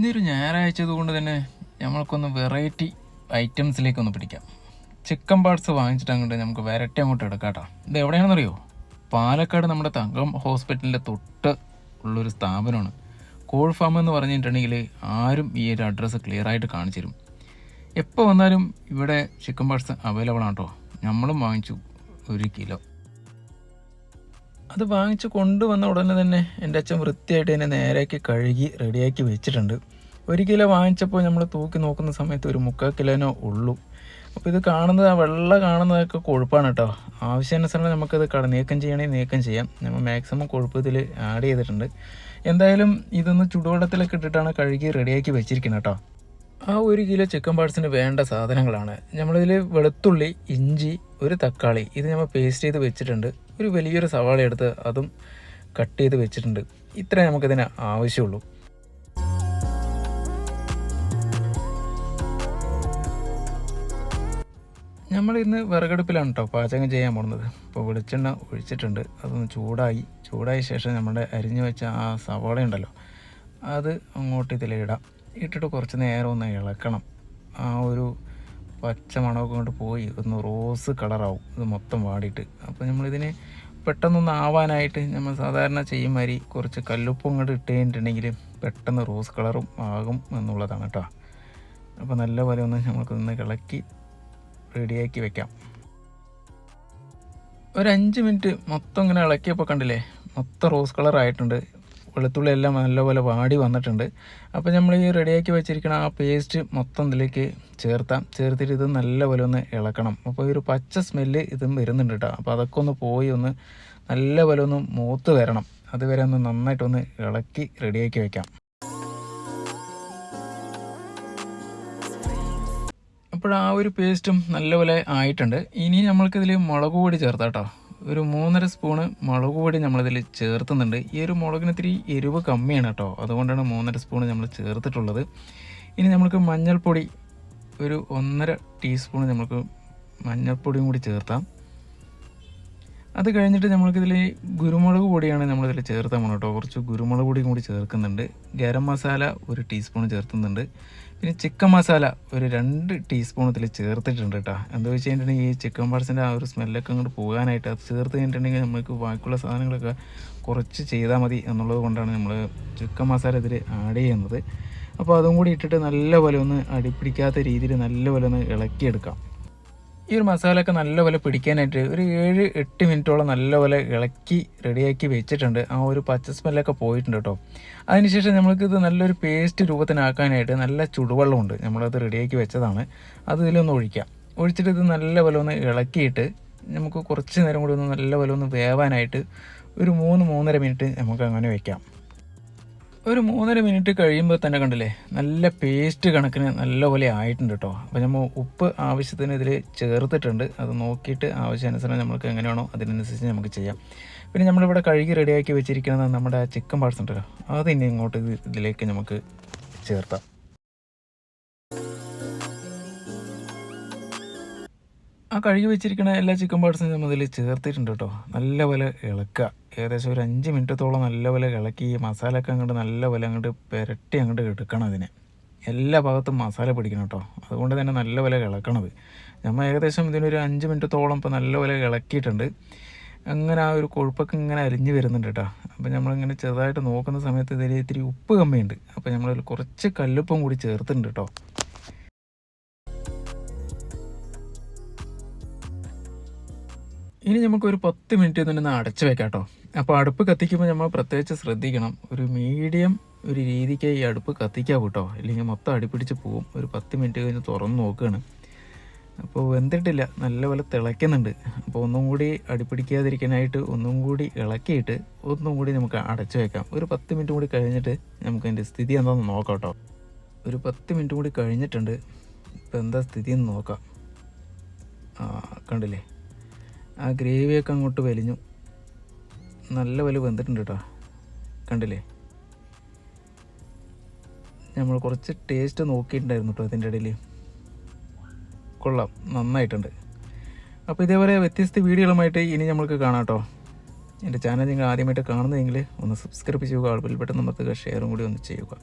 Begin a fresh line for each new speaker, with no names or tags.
ഇന്നൊരു ഞായറാഴ്ചത് കൊണ്ട് തന്നെ നമ്മൾക്കൊന്ന് വെറൈറ്റി ഐറ്റംസിലേക്കൊന്ന് പിടിക്കാം. ചിക്കൻ പാർട്സ് വാങ്ങിച്ചിട്ട് അങ്ങോട്ട് നമുക്ക് വരട്ടെ അങ്ങോട്ട് എടുക്കാം കേട്ടോ ഇത് എവിടെയാണെന്നറിയോ? പാലക്കാട് നമ്മുടെ തങ്കം ഹോസ്പിറ്റലിന്റെ തൊട്ട് ഉള്ളൊരു സ്ഥാപനമാണ്. കോൾ ഫാം എന്ന് പറഞ്ഞിട്ടുണ്ടെങ്കിൽ ആരും ഈ ഒരു അഡ്രസ്സ് ക്ലിയർ ആയിട്ട് കാണിച്ചു തരും എപ്പോൾ വന്നാലും ഇവിടെ ചിക്കൻ പാർട്സ് അവൈലബിൾ ആണ്? കേട്ടോ നമ്മളും വാങ്ങിച്ചു ഒരു കിലോ അത് വാങ്ങിച്ച് കൊണ്ടുവന്ന ഉടനെ തന്നെ എന്റെ അച്ഛൻ വൃത്തിയായിട്ട് തന്നെ നേരെയാക്കി കഴുകി റെഡിയാക്കി വെച്ചിട്ടുണ്ട്. ഒരു കിലോ വാങ്ങിച്ചപ്പോൾ നമ്മൾ തൂക്കി നോക്കുന്ന സമയത്ത് ഒരു മുക്കാൽ കിലോനോ ഉള്ളൂ. അപ്പോൾ ഇത് കാണുന്നത് ആ വെള്ള കാണുന്നതൊക്കെ കൊഴുപ്പാണ് കേട്ടോ. ആവശ്യാനുസരണം നമുക്കത് കട നീക്കം ചെയ്യണമെങ്കിൽ നീക്കം ചെയ്യാം. നമ്മൾ മാക്സിമം കൊഴുപ്പ് ഇതിൽ ആഡ് ചെയ്തിട്ടുണ്ട്. എന്തായാലും ഇതൊന്ന് ചുടുവെള്ളത്തിലൊക്കെ ഇട്ടിട്ടാണ് കഴുകി റെഡിയാക്കി വെച്ചിരിക്കുന്നത് കേട്ടോ. ആ ഒരു കിലോ ചിക്കൻ പാർട്സിന് വേണ്ട സാധനങ്ങളാണ്. നമ്മളിതിൽ വെളുത്തുള്ളി ഇഞ്ചി ഒരു തക്കാളി ഇത് നമ്മൾ പേസ്റ്റ് ചെയ്ത് വെച്ചിട്ടുണ്ട്. ഒരു വലിയൊരു സവാള എടുത്ത് അതും കട്ട് ചെയ്ത് വെച്ചിട്ടുണ്ട്. ഇത്രേ നമുക്കിതിന് ആവശ്യമുള്ളൂ നമ്മൾ ഇന്ന് വിറകടുപ്പിലാണ് കേട്ടോ പാചകം ചെയ്യാൻ പോകുന്നത് ഇപ്പോൾ വെളിച്ചെണ്ണ ഒഴിച്ചിട്ടുണ്ട്. അതൊന്ന് ചൂടായി. ചൂടായ ശേഷം നമ്മുടെ അരിഞ്ഞു വെച്ച ആ സവാള ഉണ്ടല്ലോ അത് അങ്ങോട്ട് ഇതിലിടാം. ഇട്ടിട്ട് കുറച്ച് നേരം ഒന്ന് ഇളക്കണം. ആ ഒരു പച്ച മണമൊക്കെ കൊണ്ട് പോയി. ഒന്ന് റോസ് കളറാവും. ഇത് മൊത്തം വാടിയിട്ട്. അപ്പോൾ നമ്മളിതിനെ പെട്ടെന്നൊന്ന് ആവാനായിട്ട് നമ്മൾ സാധാരണ ചെയ്യും മാതിരി കുറച്ച് കല്ലുപ്പും കൂടെ ഇട്ട് കഴിഞ്ഞിട്ടുണ്ടെങ്കിൽ പെട്ടെന്ന് റോസ് കളറും ആകും എന്നുള്ളതാണ് കേട്ടോ. അപ്പോൾ നല്ലപോലെ ഒന്ന് നമുക്ക് നമുക്കൊന്ന് ഇളക്കി റെഡിയാക്കി വെക്കാം. ഒരു അഞ്ച് മിനിറ്റ് മൊത്തം ഇങ്ങനെ ഇളക്കിയപ്പോൾ കണ്ടില്ലേ? മൊത്തം റോസ് കളർ ആയിട്ടുണ്ട് വെളുത്തുള്ളി എല്ലാം നല്ലപോലെ വാടി വന്നിട്ടുണ്ട്. അപ്പോൾ നമ്മൾ ഈ റെഡിയാക്കി വെച്ചിരിക്കുന്ന ആ പേസ്റ്റ് മൊത്തം ഇതിലേക്ക് ചേർത്താം. ചേർത്തിട്ട് ഇത് നല്ലപോലെ ഒന്ന് ഇളക്കണം. അപ്പോൾ ഈ ഒരു പച്ച സ്മെല്ല് ഇതും വരുന്നുണ്ട് കേട്ടോ അപ്പോൾ അതൊക്കെ ഒന്ന് പോയി ഒന്ന് നല്ലപോലെ ഒന്ന് മൂത്ത് വരണം. അതുവരെ ഒന്ന് നന്നായിട്ടൊന്ന് ഇളക്കി റെഡിയാക്കി വയ്ക്കാം അപ്പോൾ ആ ഒരു പേസ്റ്റും നല്ലപോലെ ആയിട്ടുണ്ട്. ഇനി നമ്മൾക്കിതിൽ മുളക് പൊടി ചേർത്താം കേട്ടോ ഒരു മൂന്നര സ്പൂണ് മുളക് പൊടി നമ്മളിതിൽ ചേർത്തുന്നുണ്ട്. ഈ ഒരു മുളകിന് ഇത്തിരി എരിവ് കമ്മിയാണ് കേട്ടോ. അതുകൊണ്ടാണ് മൂന്നര സ്പൂണ് നമ്മൾ ചേർത്തിട്ടുള്ളത്. ഇനി നമുക്ക് മഞ്ഞൾപ്പൊടി ഒരു ഒന്നര ടീസ്പൂൺ നമുക്ക് മഞ്ഞൾപ്പൊടിയും കൂടി ചേർത്താം. അത് കഴിഞ്ഞിട്ട് നമ്മൾക്കിതിൽ കുരുമുളക് പൊടിയാണ് നമ്മളിതിൽ ചേർത്താൽ പോകണം കേട്ടോ. കുറച്ച് കുരുമുളക് പൊടിയും കൂടി ചേർക്കുന്നുണ്ട്. ഗരം മസാല ഒരു ടീസ്പൂൺ ചേർത്തുന്നുണ്ട് പിന്നെ ചിക്കൻ മസാല ഒരു രണ്ട് ടീസ്പൂൺ ഇതിൽ ചേർത്തിട്ടുണ്ട് കേട്ടോ. എന്താ വെച്ച് കഴിഞ്ഞിട്ടുണ്ടെങ്കിൽ ഈ ചിക്കൻ പാർട്സിന്റെ ആ ഒരു സ്മെല്ലൊക്കെ അങ്ങോട്ട് പോകാനായിട്ട് അത് ചേർത്ത് കഴിഞ്ഞിട്ടുണ്ടെങ്കിൽ നമുക്ക് ബാക്കിയുള്ള സാധനങ്ങളൊക്കെ കുറച്ച് ചെയ്താൽ മതി എന്നുള്ളത് കൊണ്ടാണ് നമ്മൾ ചിക്കൻ മസാല ഇതിൽ ആഡ് ചെയ്യുന്നത്. അപ്പോൾ അതും കൂടി ഇട്ടിട്ട് നല്ലപോലെ ഒന്ന് അടിപ്പിടിക്കാത്ത രീതിയിൽ നല്ലപോലെ ഒന്ന് ഇളക്കിയെടുക്കാം. ഈ ഒരു മസാലയൊക്കെ നല്ലപോലെ പിടിക്കാനായിട്ട് ഒരു ഏഴ് എട്ട് മിനിറ്റോളം നല്ലപോലെ ഇളക്കി റെഡിയാക്കി വെച്ചിട്ടുണ്ട്. ആ ഒരു പച്ച സ്മെല്ലൊക്കെ പോയിട്ടുണ്ട് കേട്ടോ. അതിനുശേഷം ഇത് നല്ലൊരു പേസ്റ്റ് രൂപത്തിനാക്കാനായിട്ട് നല്ല ചുടുവെള്ളമുണ്ട്. നമ്മളത് റെഡിയാക്കി വെച്ചതാണ്. അത് ഇതിലൊന്ന് ഒഴിക്കാം. ഒഴിച്ചിട്ട് ഇത് നല്ലപോലെ ഒന്ന് ഇളക്കിയിട്ട് നമുക്ക് കുറച്ച് നേരം കൂടി ഒന്ന് നല്ലപോലെ ഒന്ന് വേവാനായിട്ട് ഒരു മൂന്ന് മൂന്നര മിനിറ്റ് നമുക്ക് അങ്ങനെ വെക്കാം. ഒരു മൂന്നര മിനിറ്റ് കഴിയുമ്പോൾ തന്നെ കണ്ടില്ലേ നല്ല പേസ്റ്റ് കണക്കിന് നല്ലപോലെ ആയിട്ടുണ്ട് കേട്ടോ അപ്പോൾ നമ്മൾ ഉപ്പ് ആവശ്യത്തിന് ഇതിൽ ചേർത്തിട്ടുണ്ട്. അത് നോക്കിയിട്ട് ആവശ്യാനുസരണം നമുക്ക് എങ്ങനെയാണോ അതിനനുസരിച്ച് നമുക്ക് ചെയ്യാം. പിന്നെ നമ്മളിവിടെ കഴുകി റെഡിയാക്കി വെച്ചിരിക്കുന്നത് നമ്മുടെ ചിക്കൻ പാർട്സ് ഉണ്ടല്ലോ അത് ഇനി ഇങ്ങോട്ട് ഇതിലേക്ക് നമുക്ക് ചേർത്താം. ആ കഴുകി വെച്ചിരിക്കുന്ന എല്ലാ ചിക്കൻ പാർട്സും നമ്മൾ ഇതിൽ ചേർത്തിട്ടുണ്ട് കേട്ടോ നല്ലപോലെ ഇളക്കുക. ഏകദേശം ഒരു അഞ്ച് മിനിറ്റത്തോളം നല്ലപോലെ ഇളക്കി മസാലയൊക്കെ അങ്ങോട്ട് നല്ലപോലെ അങ്ങോട്ട് പുരട്ടി അങ്ങോട്ട് എടുക്കണം അതിനെ. എല്ലാ ഭാഗത്തും മസാല പിടിക്കണം കേട്ടോ. അതുകൊണ്ട് തന്നെ നല്ലപോലെ ഇളക്കണത്. നമ്മൾ ഏകദേശം ഇതിനൊരു അഞ്ച് മിനിറ്റത്തോളം ഇപ്പോൾ നല്ലപോലെ ഇളക്കിയിട്ടുണ്ട്. അങ്ങനെ ആ ഒരു കൊഴുപ്പൊക്കെ ഇങ്ങനെ അരിഞ്ഞ് വരുന്നുണ്ട് കേട്ടോ. അപ്പോൾ നമ്മളിങ്ങനെ ചെറുതായിട്ട് നോക്കുന്ന സമയത്ത് ഇതിൽ ഇത്തിരി ഉപ്പ് കമ്മിയുണ്ട്. അപ്പോൾ നമ്മൾ കുറച്ച് കല്ലുപ്പും കൂടി ചേർത്തിട്ടുണ്ട് കേട്ടോ. ഇനി നമുക്ക് ഒരു പത്ത് മിനിറ്റ് തന്നെ ഒന്ന് അടച്ചു വെക്കാം കേട്ടോ അപ്പോൾ അടുപ്പ് കത്തിക്കുമ്പോൾ നമ്മൾ പ്രത്യേകിച്ച് ശ്രദ്ധിക്കണം. ഒരു മീഡിയം ഒരു രീതിക്ക് ഈ അടുപ്പ് കത്തിക്കാം കേട്ടോ ഇല്ലെങ്കിൽ മൊത്തം അടിപ്പിടിച്ച് പോകും ഒരു പത്ത് മിനിറ്റ് കഴിഞ്ഞ് തുറന്ന് നോക്കുകയാണ് അപ്പോൾ വെന്തിട്ടില്ല. നല്ലപോലെ തിളയ്ക്കുന്നുണ്ട്. അപ്പോൾ ഒന്നും കൂടി അടിപ്പിടിക്കാതിരിക്കാനായിട്ട് ഒന്നും കൂടി ഇളക്കിയിട്ട് ഒന്നും കൂടി നമുക്ക് അടച്ചു വെക്കാം. ഒരു പത്ത് മിനിറ്റ് കൂടി കഴിഞ്ഞിട്ട് നമുക്ക് അതിന്റെ സ്ഥിതി എന്താണെന്ന് നോക്കാം കേട്ടോ ഒരു പത്ത് മിനിറ്റ് കൂടി കഴിഞ്ഞിട്ടുണ്ട്. ഇപ്പോൾ എന്താ സ്ഥിതി എന്ന് നോക്കാം കണ്ടില്ലേ? ആ ഗ്രേവിയൊക്കെ അങ്ങോട്ട് വലിഞ്ഞു. നല്ല വലു വെന്തിട്ടുണ്ട് കേട്ടോ കണ്ടില്ലേ? നമ്മൾ കുറച്ച് ടേസ്റ്റ് നോക്കിയിട്ടുണ്ടായിരുന്നു കേട്ടോ അതിന്റെ ഇടയിൽ. കൊള്ളാം. നന്നായിട്ടുണ്ട്. അപ്പോൾ ഇതേപോലെ വ്യത്യസ്ത വീഡിയോകളുമായിട്ട് ഇനി നമ്മൾക്ക് കാണാം കേട്ടോ എന്റെ ചാനൽ നിങ്ങൾ ആദ്യമായിട്ട് കാണുന്നതെങ്കിൽ ഒന്ന് സബ്സ്ക്രൈബ് ചെയ്യുക പെട്ടെന്ന് നമുക്ക് ഷെയറും കൂടി ഒന്ന് ചെയ്യുക.